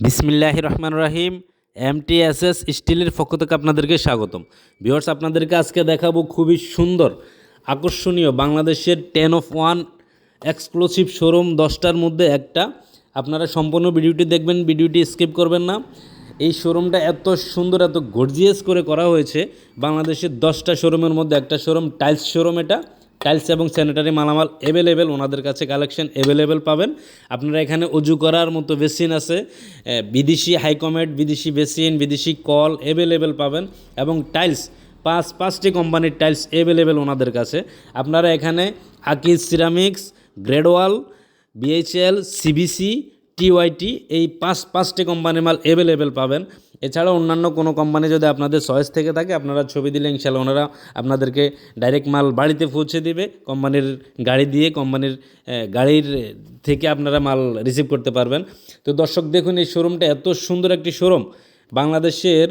বিসমিল্লাহ রহমান রাহিম এমটিএসএস স্টিলের পক্ষ থেকে আপনাদেরকে স্বাগতম। ভিওর্স আপনাদেরকে আজকে দেখাবো খুবই সুন্দর, আকর্ষণীয় বাংলাদেশের ten of one exclusive showroom দশটার মধ্যে একটা। আপনারা সম্পূর্ণ ভিডিওটি দেখবেন, ভিডিওটি স্কিপ করবেন না। এই শোরুমটা এত সুন্দর, এত গর্জিয়াস করে করা হয়েছে। বাংলাদেশের দশটা শোরুমের মধ্যে একটা শোরুম, টাইলস শোরুম এটা। টাইলস এবং স্যানিটারি মালামাল অ্যাভেলেবেল ওনাদের কাছে কালেকশন অ্যাভেলেবেল পাবেন। আপনারা এখানে উজু করার মতো বেসিন আছে বিদেশি হাইকমেট বিদেশি বেসিন বিদেশি কল অ্যাভেলেবেল পাবেন এবং টাইলস পাঁচ, পাঁচটি কোম্পানির টাইলস অ্যাভেলেবেল ওনাদের কাছে। আপনারা এখানে Akij ceramics Great Wall BHL CBC TYT এই পাঁচ, পাঁচটি কোম্পানির মাল অ্যাভেলেবেল পাবেন। এছাড়া অন্যান্য কোনো কোম্পানি যদি আপনাদের চয়েস থেকে থাকে, আপনারা ছবি দিলে ইনশাল্লাহ ওনারা আপনাদেরকে ডাইরেক্ট মাল বাড়িতে পৌঁছে দিবে। কোম্পানির গাড়ি দিয়ে কোম্পানির গাড়ির থেকে আপনারা মাল রিসিভ করতে পারবেন। তো দর্শক, দেখুন এই শোরুমটা এত সুন্দর একটি শোরুম বাংলাদেশের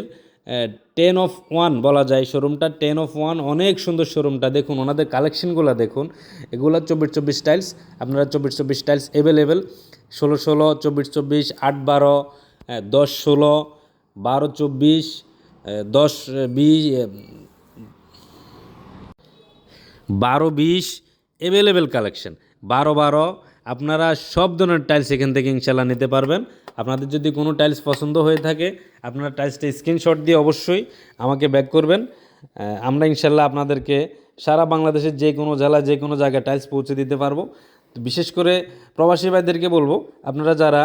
টেন অফ ওয়ান বলা যায়। শোরুমটা টেন অফ ওয়ান অনেক সুন্দর শোরুমটা দেখুন, ওনাদের কালেকশনগুলো দেখুন। এগুলো চব্বিশ চব্বিশ টাইলস আপনারা চব্বিশ চব্বিশ টাইলস অ্যাভেলেবেল ষোলো ষোলো, চব্বিশ চব্বিশ, আট বারো দশ ষোলো, বারো চব্বিশ দশ বিশ বারো বিশ অ্যাভেলেবেল কালেকশন বারো বারো আপনারা সব ধরনের টাইলস এখান থেকে ইনশাল্লাহ নিতে পারবেন। আপনাদের যদি কোনো টাইলস পছন্দ হয়ে থাকে, আপনারা টাইলসটা স্ক্রিনশট দিয়ে অবশ্যই আমাকে ব্যাক করবেন। আমরা ইনশাল্লাহ আপনাদেরকে সারা বাংলাদেশের যে কোনো জেলায় যে কোনো জায়গায় টাইলস পৌঁছে দিতে পারব। তো বিশেষ করে প্রবাসী ভাইদেরকে বলব, আপনারা যারা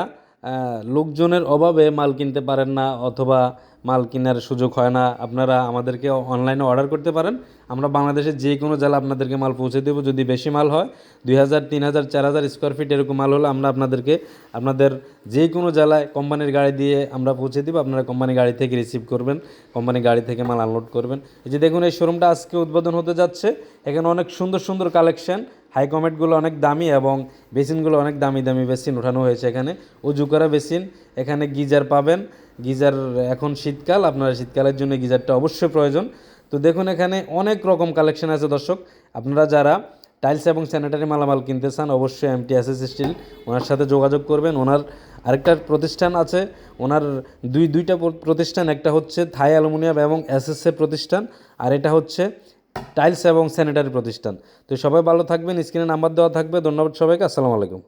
লোকজনের অভাবে মাল কিনতে পারেন না অথবা মাল কেনার সুযোগ হয় না। আপনারা আমাদেরকে অনলাইনে অর্ডার করতে পারেন। আমরা বাংলাদেশের যে কোনো জেলা আপনাদেরকে মাল পৌঁছে দেবো। যদি বেশি মাল হয়, দুই হাজার, তিন হাজার, চার হাজার স্কোয়ার ফিট এরকম মাল হলে আমরা আপনাদেরকে, আপনাদের যে কোনো জেলায় কোম্পানির গাড়ি দিয়ে আমরা পৌঁছে দেবো। আপনারা কোম্পানি গাড়ি থেকে রিসিভ করবেন কোম্পানি গাড়ি থেকে মাল আনলোড করবেন। এই যে দেখুন, এই শোরুমটা আজকে উদ্বোধন হতে যাচ্ছে। এখানে অনেক সুন্দর সুন্দর কালেকশন হাই কমেটগুলো অনেক দামি এবং বেসিনগুলো অনেক দামি দামি বেসিন ওঠানো হয়েছে এখানে। উজু করা বেসিন। এখানে গিজার পাবেন। গিজার এখন শীতকাল, আপনারা শীতকালের জন্য গিজারটা অবশ্যই প্রয়োজন। তো দেখুন এখানে অনেক রকম কালেকশন আছে দর্শক। আপনারা যারা টাইলস এবং স্যানিটারি মালামাল কিনতে চান, অবশ্যই এমটি এসএস স্টিল ওনার সাথে যোগাযোগ করবেন। ওনার আরেকটা প্রতিষ্ঠান আছে। ওনার দুই, দুইটা প্রতিষ্ঠান, একটা হচ্ছে থাই অ্যালুমিনিয়াম এবং এসএসএ প্রতিষ্ঠান, আর এটা হচ্ছে টাইলস এবং স্যানিটারি প্রতিষ্ঠান। তো সবাই ভালো থাকবেন, স্ক্রিনে নাম্বার দেওয়া থাকবে। ধন্যবাদ সবাইকে, আসসালামু আলাইকুম।